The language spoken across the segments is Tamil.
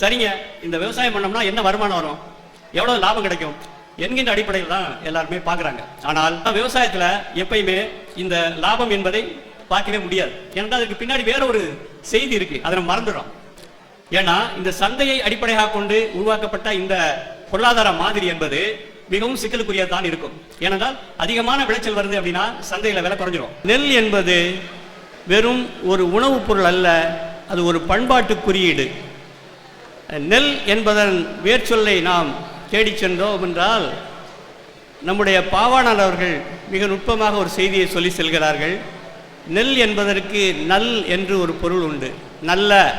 சரிங்க இந்த விவசாயம் பண்ணோம்னா என்ன வருமானம் வரும்? எவ்வளவு லாபம் கிடைக்கும்? என்கின்ற அடிப்படையில் தான் எல்லாருமே பார்க்குறாங்க. ஆனால் விவசாயத்தில் எப்பயுமே இந்த லாபம் என்பதை பார்க்கவே முடியாது. ஏன்னா அதுக்கு பின்னாடி வேற ஒரு செய்தி இருக்கு. அதை நம்ம மறந்துடுறோம். ஏன்னா இந்த சந்தையை அடிப்படையாக கொண்டு உருவாக்கப்பட்ட இந்த பொருளாதார மாதிரி என்பது மிகவும் சிக்கலுக்குரியதான் இருக்கும். ஏனென்றால் அதிகமான விளைச்சல் வருது அப்படின்னா சந்தையில் விலை குறைஞ்சிரும். நெல் என்பது வெறும் ஒரு உணவுப் பொருள் அல்ல அது ஒரு பண்பாட்டு குறியீடு. நெல் என்பதன் வேர்ச்சொல்லை நாம் தேடிச் சென்றோம் என்றால் நம்முடைய பாவாணர் அவர்கள் மிக நுட்பமாக ஒரு செய்தியை சொல்லி செல்கிறார்கள். நெல் என்பதற்கு நல் என்று ஒரு பொருள் உண்டு. நல்ல.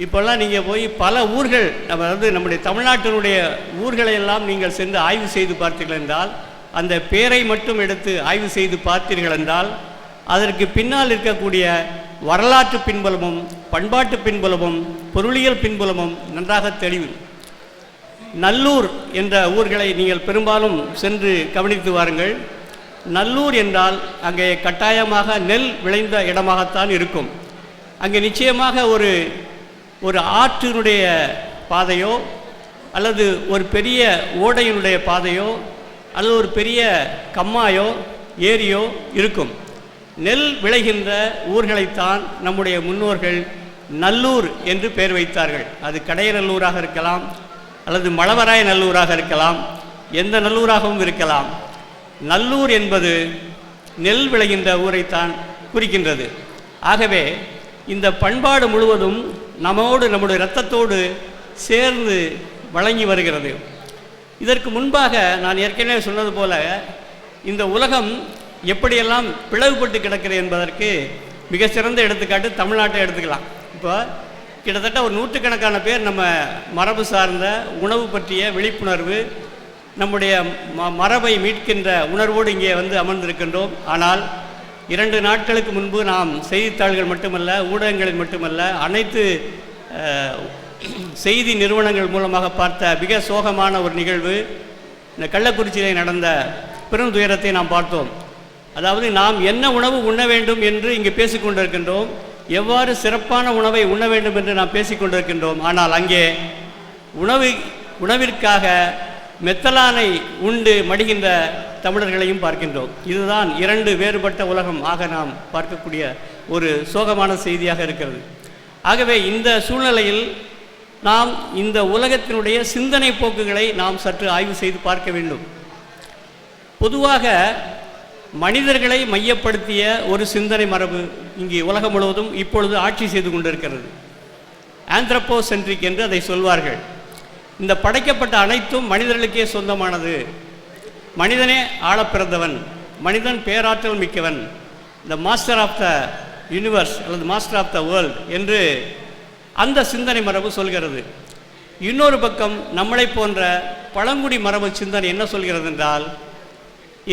இப்போல்லாம் நீங்கள் போய் பல ஊர்கள் அதாவது நம்முடைய தமிழ்நாட்டினுடைய ஊர்களையெல்லாம் நீங்கள் சென்று ஆய்வு செய்து பார்த்தீர்கள் என்றால் அந்த பேரை மட்டும் எடுத்து ஆய்வு செய்து பார்த்தீர்கள் என்றால் அதற்கு பின்னால் இருக்கக்கூடிய வரலாற்று பின்புலமும் பண்பாட்டு பின்புலமும் பொருளியல் பின்புலமும் நன்றாக தெளிவு. நல்லூர் என்ற ஊர்களை நீங்கள் பெரும்பாலும் சென்று கவனித்து வாருங்கள். நல்லூர் என்றால் அங்கே கட்டாயமாக நெல் விளைந்த இடமாகத்தான் இருக்கும். அங்கே நிச்சயமாக ஒரு ஒரு ஆற்றினுடைய பாதையோ அல்லது ஒரு பெரிய ஓடையினுடைய பாதையோ அல்லது ஒரு பெரிய கம்மாயோ ஏரியோ இருக்கும். நெல் விளைகின்ற ஊர்களைத்தான் நம்முடைய முன்னோர்கள் நல்லூர் என்று பெயர் வைத்தார்கள். அது கடையநல்லூராக இருக்கலாம் அல்லது மலவராய நல்லூராக இருக்கலாம் எந்த நல்லூராகவும் இருக்கலாம். நல்லூர் என்பது நெல் விளைகின்ற ஊரைத்தான் குறிக்கின்றது. ஆகவே இந்த பண்பாடு முழுவதும் நம்மோடு நம்முடைய இரத்தத்தோடு சேர்ந்து வழங்கி வருகிறது. இதற்கு முன்பாக நான் ஏற்கனவே சொன்னது போல இந்த உலகம் எப்படியெல்லாம் பிளவுபட்டு கிடக்கிறது என்பதற்கு மிக சிறந்த எடுத்துக்காட்டு தமிழ்நாட்டை எடுத்துக்கலாம். இப்போ கிட்டத்தட்ட ஒரு நூற்றுக்கணக்கான பேர் நம்ம மரபு சார்ந்த உணவு பற்றிய விழிப்புணர்வு நம்முடைய ம மரபை மீட்கின்ற உணர்வோடு இங்கே வந்து அமர்ந்திருக்கின்றோம். ஆனால் இரண்டு நாட்களுக்கு முன்பு நாம் செய்தித்தாள்கள் மட்டுமல்ல ஊடகங்களில் மட்டுமல்ல அனைத்து செய்தி நிறுவனங்கள் மூலமாக பார்த்த மிக சோகமான ஒரு நிகழ்வு இந்த கள்ளக்குறிச்சியில் நடந்த பெரும் துயரத்தை நாம் பார்த்தோம். அதாவது நாம் என்ன உணவு உண்ண வேண்டும் என்று இங்கே பேசிக்கொண்டிருக்கின்றோம். எவ்வாறு சிறப்பான உணவை உண்ண வேண்டும் என்று நாம் பேசிக்கொண்டிருக்கின்றோம். ஆனால் அங்கே உணவு உணவிற்காக மெத்தலானை உண்டு மடிகின்ற தமிழர்களையும் பார்க்கின்றோம். இதுதான் இரண்டு வேறுபட்ட உலகம் ஆக நாம் பார்க்கக்கூடிய ஒரு சோகமான செய்தியாக இருக்கிறது. ஆகவே இந்த சூழ்நிலையில் நாம் இந்த உலகத்தினுடைய சிந்தனை போக்குகளை நாம் சற்று ஆய்வு செய்து பார்க்க வேண்டும். பொதுவாக மனிதர்களை மையப்படுத்திய ஒரு சிந்தனை மரபு இங்கே உலகம் முழுவதும் இப்பொழுது ஆட்சி செய்து கொண்டிருக்கிறது. ஆந்த்ரப்போசென்ட்ரிக் என்று அதை சொல்வார்கள். இந்த படைக்கப்பட்ட அனைத்தும் மனிதர்களுக்கே சொந்தமானது. மனிதனே ஆளப் பிறந்தவன் மனிதன் பேராற்றல் மிக்கவன் the master of the universe அல்லது மாஸ்டர் ஆஃப் த வேர்ல்ட் என்று அந்த சிந்தனை மரபு சொல்கிறது. இன்னொரு பக்கம் நம்மளை போன்ற பழங்குடி மரபு சிந்தனை என்ன சொல்கிறது என்றால்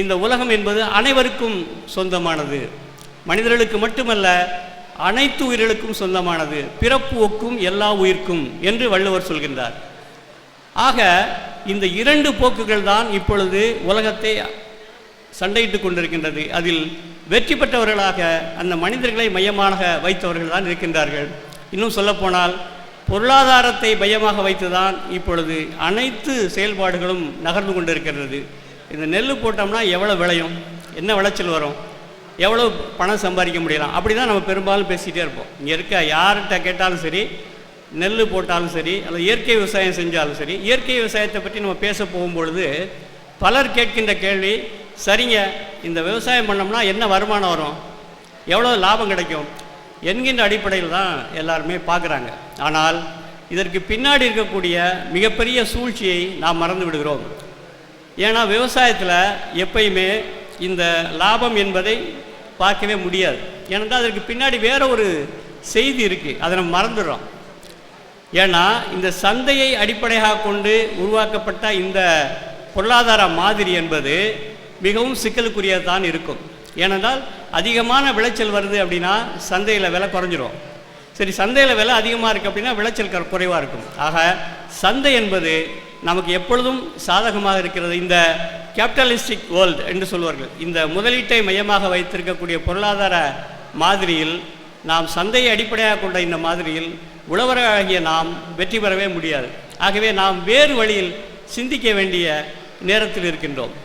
இந்த உலகம் என்பது அனைவருக்கும் சொந்தமானது. மனிதர்களுக்கு மட்டுமல்ல அனைத்து உயிர்களுக்கும் சொந்தமானது. பிறப்பு ஒக்கும் எல்லா உயிர்க்கும் என்று வள்ளுவர் சொல்கின்றார். ஆக இந்த இரண்டு போக்குகள் தான் இப்பொழுது உலகத்தை சண்டையிட்டு கொண்டிருக்கின்றது. அதில் வெற்றி பெற்றவர்களாக அந்த மனிதர்களை மையமாக வைத்தவர்கள் தான் இருக்கின்றார்கள். இன்னும் சொல்லப்போனால் பொருளாதாரத்தை மையமாக வைத்துதான் இப்பொழுது அனைத்து செயல்பாடுகளும் நகர்ந்து கொண்டிருக்கிறது இந்த நெல் போட்டோம்னா எவ்வளோ விளையும்? என்ன விளைச்சல் வரும்? எவ்வளோ பணம் சம்பாதிக்க முடியலாம்? அப்படி தான் நம்ம பெரும்பாலும் பேசிகிட்டே இருப்போம். இங்கே இருக்க யார்கிட்ட கேட்டாலும் சரி நெல் போட்டாலும் சரி அல்லது இயற்கை விவசாயம் செஞ்சாலும் சரி இயற்கை விவசாயத்தை பற்றி நம்ம பேச போகும்பொழுது பலர் கேட்கின்ற கேள்வி சரிங்க இந்த விவசாயம் பண்ணோம்னா என்ன வருமானம் வரும்? எவ்வளோ லாபம் கிடைக்கும்? என்கின்ற அடிப்படையில் தான் எல்லாருமே பார்க்குறாங்க. ஆனால் இதற்கு பின்னாடி இருக்கக்கூடிய மிகப்பெரிய சூழ்ச்சியை நாம் மறந்து விடுகிறோம். ஏன்னா விவசாயத்தில் எப்பயுமே இந்த லாபம் என்பதை பார்க்கவே முடியாது. ஏனென்றால் அதற்கு பின்னாடி வேற ஒரு செய்தி இருக்குது அதை நம்ம மறந்துடுறோம். ஏன்னா இந்த சந்தையை அடிப்படையாக கொண்டு உருவாக்கப்பட்ட இந்த பொருளாதார மாதிரி என்பது மிகவும் சிக்கலுக்குரியதான் இருக்கும். ஏனென்றால் அதிகமான விளைச்சல் வருது அப்படின்னா சந்தையில் விலை குறைஞ்சிரும். சரி சந்தையில் விலை அதிகமாக இருக்குது அப்படின்னா விளைச்சல் க- குறைவாக இருக்கும். ஆக சந்தை என்பது நமக்கு எப்பொழுதும் சாதகமாக இருக்கிறது. இந்த கேபிட்டலிஸ்டிக் வேர்ல்டு என்று சொல்வார்கள். இந்த முதலீட்டை மையமாக வைத்திருக்கக்கூடிய பொருளாதார மாதிரியில் நாம் சந்தையை அடிப்படையாக கொண்ட இந்த மாதிரியில் உழவராகிய நாம் வெற்றி பெறவே முடியாது. ஆகவே நாம் வேறு வழியில் சிந்திக்க வேண்டிய நேரத்தில் இருக்கின்றோம்.